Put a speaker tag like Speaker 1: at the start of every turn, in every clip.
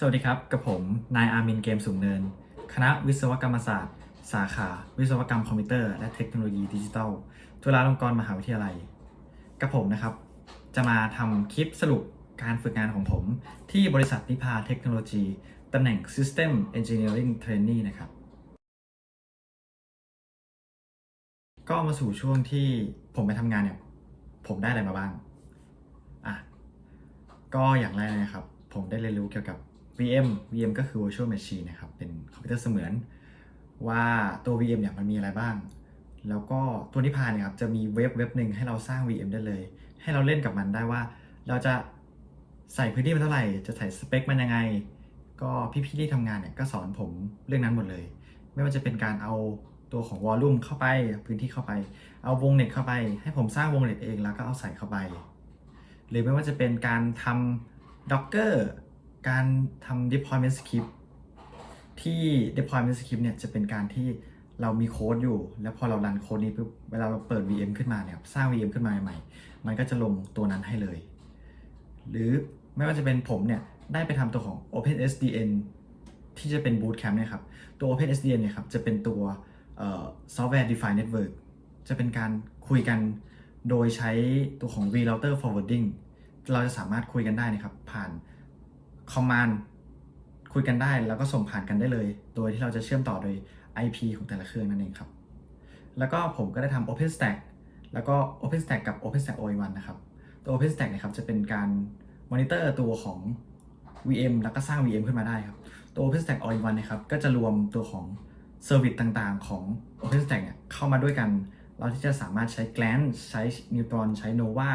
Speaker 1: สวัสดีครับ กับผม นายอามินเกมสูงเนิน คณะวิศวกรรมศาสตร์ สาขา วิศวกรรมคอมพิวเตอร์และเทคโนโลยีดิจิทัลจุฬาลงกรณ์มหาวิทยาลัย กับผมนะครับ จะมาทำคลิปสรุปการฝึกงานของผม ที่บริษัทนิพาเทคโนโลยีตำแหน่ง System Engineering Trainee นะครับ ก็มาสู่ช่วงที่ผมไปทำงานเนี่ย ผมได้อะไรมาบ้าง อะ ก็อย่างแรกนะครับ ผมได้เรียนรู้เกี่ยวกับ VM VM ก็คือ Virtual Machine นะครับ เป็นคอมพิวเตอร์เสมือน ว่าตัว VM เนี่ยมันมีอะไรบ้าง แล้วก็ตัวนิพานเนี่ยครับจะมีเว็บเว็บหนึ่งให้เราสร้าง VM ได้เลย ให้เราเล่นกับมันได้ว่า เราจะใส่พื้นที่มันเท่าไหร่ จะใส่สเปคมันยังไง ก็พี่ๆที่ทำงานเนี่ยก็สอนผมเรื่องนั้นหมดเลย ไม่ว่าจะเป็นการเอาตัวของวอลลุ่มเข้าไปพื้นที่เข้าไป เอาวงเน็ตเข้าไป ให้ผมสร้างวงเน็ตเองแล้วก็เอาใส่เข้าไป หรือไม่ว่าจะเป็นการทำ Docker การทำ deployment script ที่ deployment script เนี่ยจะเป็นการที่เรามีโค้ดอยู่ แล้วพอเรารันโค้ดนี้ปุ๊บเวลาเราเปิด VM ขึ้นมาเนี่ยสร้าง VM ขึ้นมาใหม่ๆมันก็จะลงตัวนั้นให้เลย หรือไม่ว่าจะเป็นผมเนี่ยได้ไปทำตัวของ OpenSDN ที่จะเป็น Bootcamp เนี่ยครับ ตัว OpenSDN เนี่ยครับจะเป็นตัว Software Defined Network จะเป็นการคุยกันโดยใช้ตัวของ vRouter Forwarding เราจะสามารถคุยกันได้นะครับ ผ่าน Command คุยกันได้แล้วก็ส่งผ่านกันได้เลย โดยที่เราจะเชื่อมต่อโดย IP ของแต่ละเครื่องนั่นเองครับ แล้วก็ผมก็ได้ทำ OpenStack แล้วก็ OpenStack กับ OpenStack All-in-One นะครับตัว OpenStack เนะครับจะเป็นการมอนิเตอร์ตัวของ VM แล้วก็สร้าง VM ขึ้นมาได้ครับตัว OpenStack All-in-One นะครับก็จะรวมตัวของเซอร์วิสต่างๆ ของ OpenStack เนี่ยเข้ามาด้วยกัน เราที่จะสามารถใช้ Glance ใช้ Neutron ใช้ Nova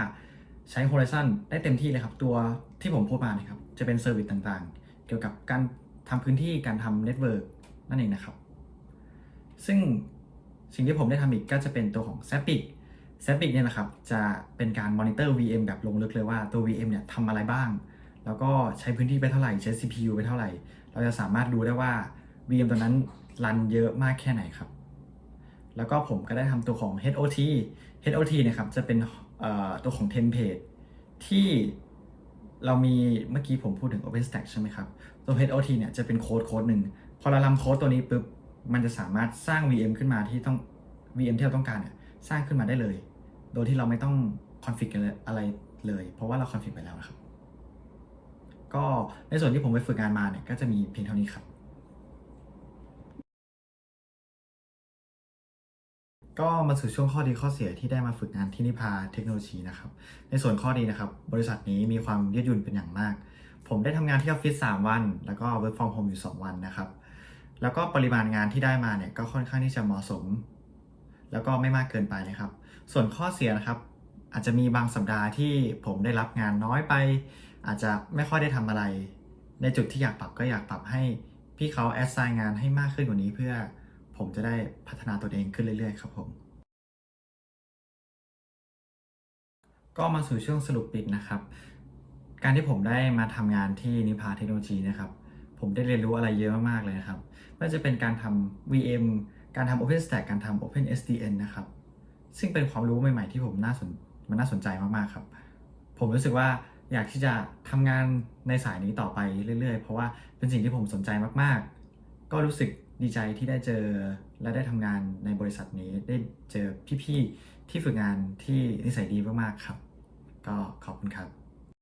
Speaker 1: ใช้ Horizon ได้เต็มที่เลยครับ ตัวที่ผมพูดมาเนี่ยครับ จะเป็นเซอร์วิสต่างๆ เกี่ยวกับการทำพื้นที่การทำเน็ตเวิร์กนั่นเองนะครับ ซึ่งสิ่งที่ผมได้ทำอีกก็จะเป็นตัวของ Zapic Zapic เนี่ยนะครับจะเป็นการมอนิเตอร์ VM แบบลงลึกเลยว่าตัว VM เนี่ยทำอะไรบ้าง แล้วก็ใช้พื้นที่ไปเท่าไหร่ใช้ CPU ไปเท่าไหร่ เราจะสามารถดูได้ว่า VM ตัวนั้นรันเยอะมากแค่ไหนครับ แล้วก็ผมก็ได้ทำตัวของ HOT HOT เนะครับจะเป็นตัวของเทมเพลตที่ เรามีเมื่อกี้ผมพูดถึง OpenStack ใช่ไหมครับ ตัว HOT เนี่ยจะเป็นโค้ดโค้ดหนึ่ง พอเรารันโค้ดตัวนี้ปุ๊บ มันจะสามารถสร้าง VM ขึ้นมาที่ต้อง VM ที่เราต้องการเนี่ยสร้างขึ้นมาได้เลย โดยที่เราไม่ต้องคอนฟิกอะไรเลย เพราะว่าเราคอนฟิกไปแล้วนะครับ ก็ในส่วนที่ผมไปฝึกงานมาเนี่ยก็จะมีเพียงเท่านี้ครับ ก็มาสู่ช่วงข้อดีข้อเสียที่ได้มาฝึกงานที่นิพาเทคโนโลยีนะครับ ในส่วนข้อดีนะครับ บริษัทนี้มีความยืดหยุ่นเป็นอย่างมาก ผมได้ทำงานที่ออฟฟิศ3วัน แล้วก็ work from home อยู่ 2 วันนะครับ แล้วก็ปริมาณงานที่ได้มาเนี่ยก็ค่อนข้างที่จะเหมาะสม แล้วก็ไม่มากเกินไปนะครับ ส่วนข้อเสียนะครับ อาจจะมีบางสัปดาห์ที่ผมได้รับงานน้อยไป อาจจะไม่ค่อยได้ทำอะไร ในจุดที่อยากปรับก็อยากปรับให้พี่เขาแอดไซน์งานให้มากขึ้นกว่านี้เพื่อ ผมจะได้พัฒนาตัวเองขึ้นเรื่อยๆ ครับผม ก็มาสู่ช่วงสรุปปิดนะครับ การที่ผมได้มาทำงานที่นิพาเทคโนโลยีนะครับ ผมได้เรียนรู้อะไรเยอะมากๆเลยนะครับไม่ว่าจะเป็นการทำ VM การทำ OpenStack การทำ OpenSDN นะครับ ซึ่งเป็นความรู้ใหม่ๆที่ผมน่าสนมันน่าสนใจมากๆครับ ผมรู้สึกว่าอยากที่จะทำงานในสายนี้ต่อไปเรื่อยๆ เพราะว่าเป็นสิ่งที่ผมสนใจมากๆ ก็รู้สึก ดีใจที่ได้เจอและได้ทำงานในบริษัทนี้ได้เจอพี่ๆที่ฝึกงานที่นิสัยดีมากๆครับ ก็ขอบคุณครับ